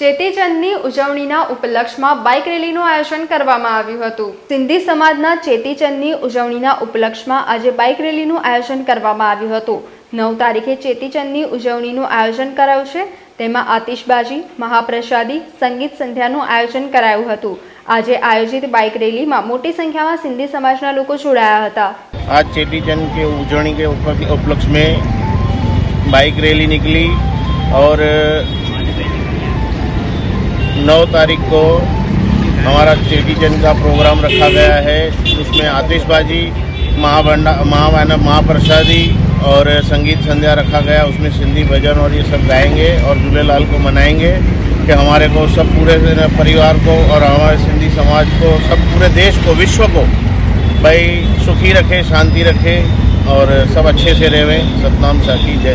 ચેતીચંદની ઉજવણીના ઉપલક્ષમાં બાઇક રેલીનું આયોજન કરવામાં આવ્યું હતું. સિંધી સમાજના ચેતીચંદની ઉજવણીના ઉપલક્ષમાં આજે બાઇક રેલીનું આયોજન કરવામાં આવ્યું હતું. નવ તારીખે ચેતીચંદની ઉજવણીનું આયોજન કરાયું છે તેમાં આતિશબાજી, મહાપ્રસાદી, સંગીત સંધ્યાનું આયોજન કરાયું હતું. આજે આયોજિત બાઇક રેલીમાં મોટી સંખ્યામાં સિંધી સમાજના લોકો જોડાયા હતા. આજ ચેટીચંદ કે ઉજવણી કે ઉપલક્ષ મેં બાઇક રેલી નીકળી और नौ तारीख को हमारा चंद का प्रोग्राम रखा गया है। उसमें आतिशबाजी महाभंडा, महा महाप्रसादी और संगीत संध्या रखा गया। उसमें सिंधी भजन और ये सब गाएँगे और झूलेलाल को मनाएँगे कि हमारे को सब पूरे परिवार को और हमारे सिंधी समाज को, सब पूरे देश को, विश्व को भाई सुखी रखे, शांति रखे और सब अच्छे से रहें। सतनाम साखी, जय